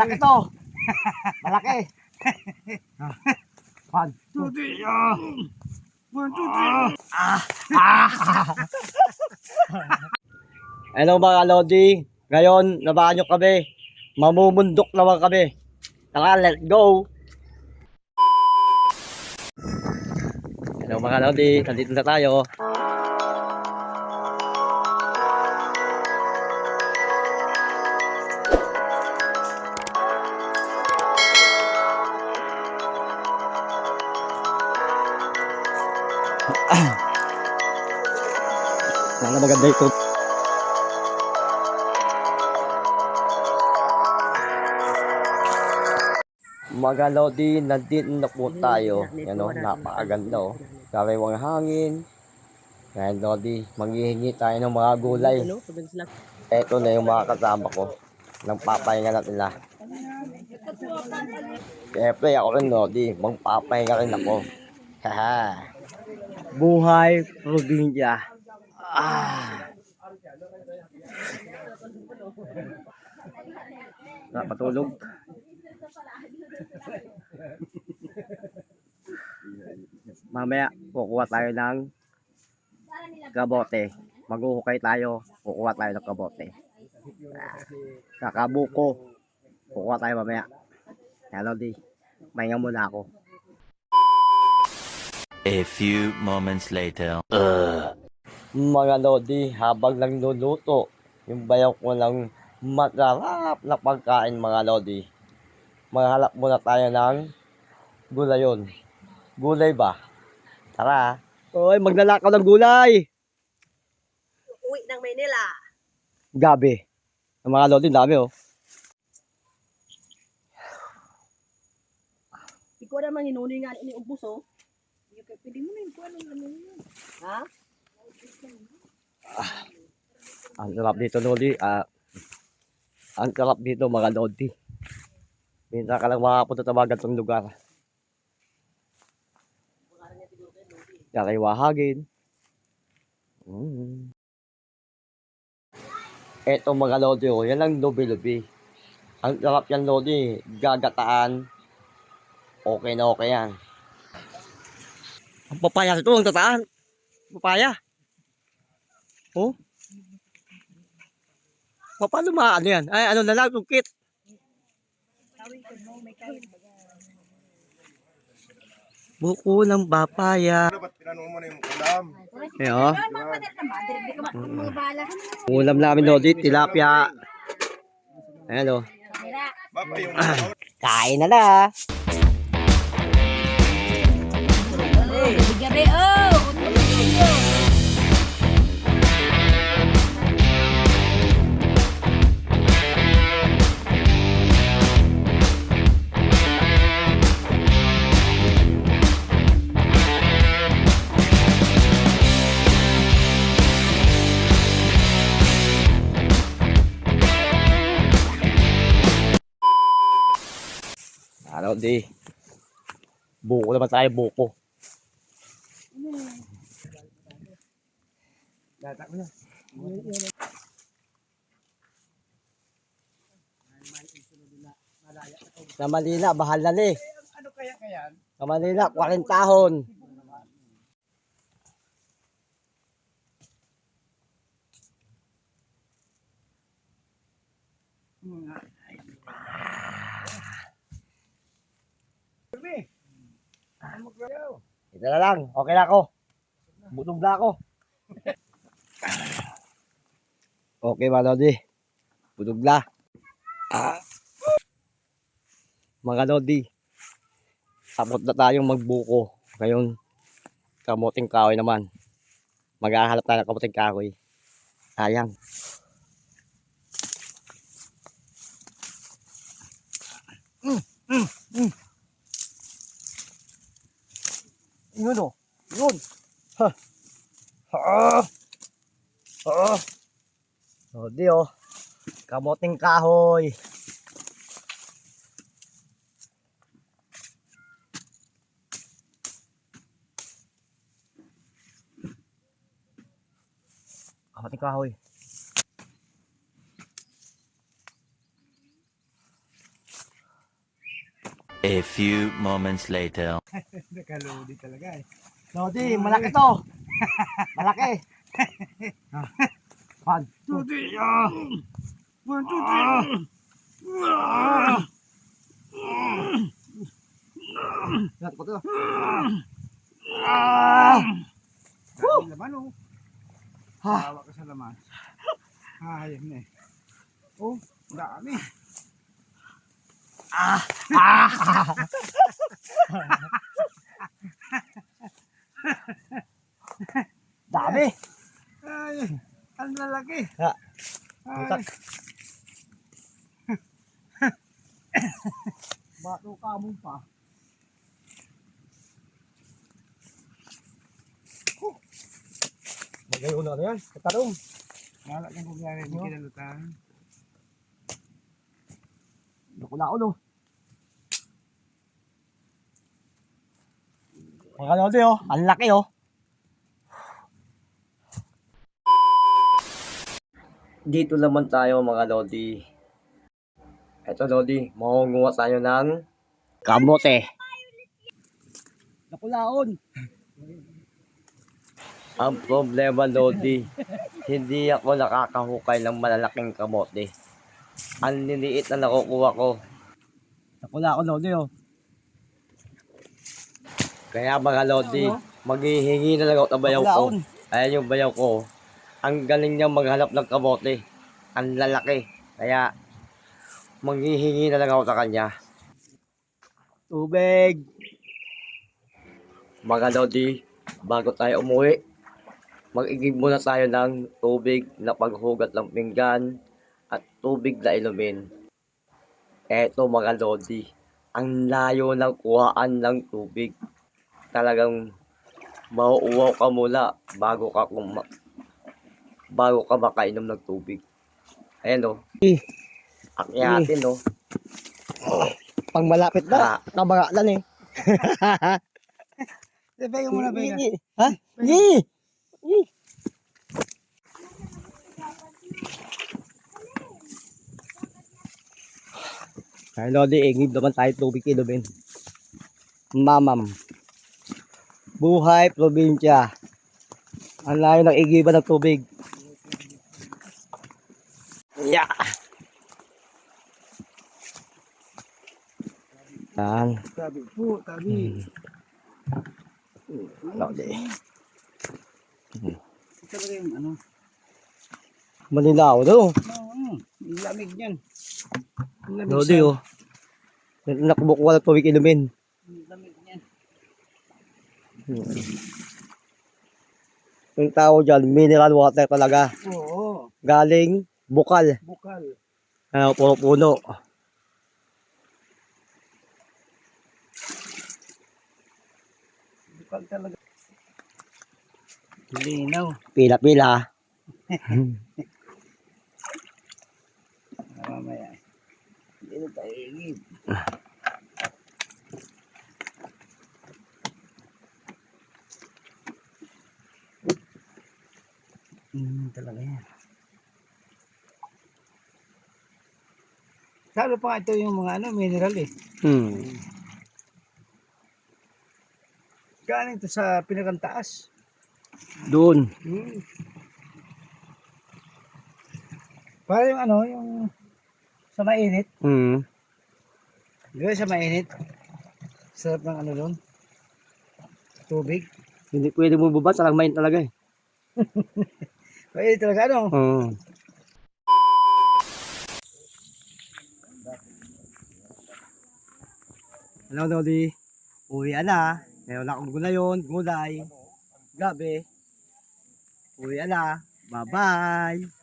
Malaki to. Malaki. One, two, three. Ah. One, two, three. Ah. Ah. Hello mga Lodi. Ngayon, nabahan nyo kami. Mamumundok naman kami. Tara, let's go. Hello mga Lodi. Nandito na tayo. Sana maganda ito. Mga Lodi, nandito na po tayo. Yan o, napakaganda o. Kariwang hangin. Yan Lodi, manghihingi tayo ng mga gulay. Ito na yung mga kasama ko. Nang papahinga natin na. Siyempre ako rin Lodi, magpapahinga rin ako. Haha. Buhay probinsya. Ah. Napatulog. Mamaya, kukuha tayo ng kabote. Maghuhukay tayo, kukuha tayo ng kabote. Ah, Kakabuko. Kukuha tayo mamaya. Hello, di. Mahinga muna ako. A few moments later. Mga Lodi, habang nagluluto, yung bayaw ko ng masarap na pagkain mga Lodi. Maghanap muna tayo ng gulayon. Gulay ba? Tara. Oy, magnalakaw ng gulay. uwi ng Maynila. Gabi. Ang mga Lodi, dami oh. Ikaw naman hinuni nga ini ubos oh. Pwede mo na ano yun. Ha? Ang sarap dito, Lodi. Ah, ang sarap dito, mga Lodi. Minsan ka lang makapunta sa mga ganitong lugar. Kariwahagin. Mm. Eto mga Lodi, oh, yan ang lubi-lubi. Ang sarap yan, Lodi. Gagataan. Okay na okay yan. Ang papaya ito, ang tataan. Papaya. Oh. Pa- Paano maano yan? Ay, ano na lang, tungkit. Buko ng papaya. Dapat tinanong mo na yung ulam. Eh, oh. Mga bala ka na. Ulam namin, Lodi, tilapia. Ayan, oh. Yung Kain na na. Oh. Ano, di. Buko naman tayo, buko. Sa Manila, bahal na ni. Ano kaya kaya? Sa Manila, 40 tahon. Ito na lang, okay na ako. Butog na ako. Okay, mga Lodi. Butog na. Ah. Mga Lodi, tapos na tayong magbuko. Ngayon, kamuting kahoy naman. Maghahanap tayo ng kamuting kahoy. Sayang. Mm, mm, mm. Yun o. Yun. Ha. Ha. Ha. O, di o. Kamuting kahoy. Kamuting kahoy. A few moments later. Nakalodi talaga eh. Lodi, malaki to. malaki. Ah. One, two, three. One, two, three. Yan, ko to. Dami laman oh. Ha. Tawa ka sa laman. Ah, na eh. Oh, dami. Dami. Ay, ang lalaki. Ha. Utak. Bato ka mo pa. Magayon na ano yan? Katarong. wala kang kugyari. Hindi kinalutahan. Nakulaon oh. Mga lodi oh, ang laki oh. Dito naman tayo mga lodi. Eto lodi, makunguha tayo ng kamote. Nakulaon. Ang problema lodi, hindi ako nakakahukay ng malalaking kamote. Ang liliit na nakukuha ko. Nakula ako lodi oh. Kaya mga lodi, maghihingi na lang ako ng bayaw ko. Ayan yung bayaw ko. Ang galing niya maghanap ng kamote. Ang lalaki. Kaya, maghihingi na lang ako sa kanya. Tubig! Mga lodi, bago tayo umuwi, mag-igib muna tayo ng tubig na paghugat ng pinggan at tubig na inumin. Eto mga lodi, ang layo ng kuhaan ng tubig. Talagang mauuwaw ka muna bago ka kuma bago ka makainom ng tubig. Ayan o. Akyatin o. Pang malapit Ah, na, kabagalan eh. Bega mo na, bega. Ha? Yi! Ay, Lodi, igib naman tayo tubig inumin. Mamam. Buhay probinsya. Ang layo ng igiban ng tubig. Yeah. Yan. Tabi po, tabi. Lodi. Ito ba yung ano? Malinaw, no? Oo, lamig niyan. Ang lamig Lodi, oh. Nakumukuha ng tubig inumin. Lamig niyan. Yung tao dyan, mineral water talaga. Oo, Galing bukal. bukal. Uh, puro puno. Bukal talaga. Linaw. Pila-pila. Mamaya. Hindi na tayo igib. Hmm, talaga yan. Lalo pa ito yung mga ano, mineral eh. Hmm. Galing to sa pinakantaas. Doon. Hmm. Para yung ano, yung sa mainit. Hmm. Di ba sa mainit? Sarap ng ano doon. Tubig. Hindi pwede mo bubad, sarang main talaga eh. Mainit talaga ano? Hmm. Hello, Lodi. Uwi na. Meron akong gulayon, gulay. Gabi. Uwi na. Bye-bye.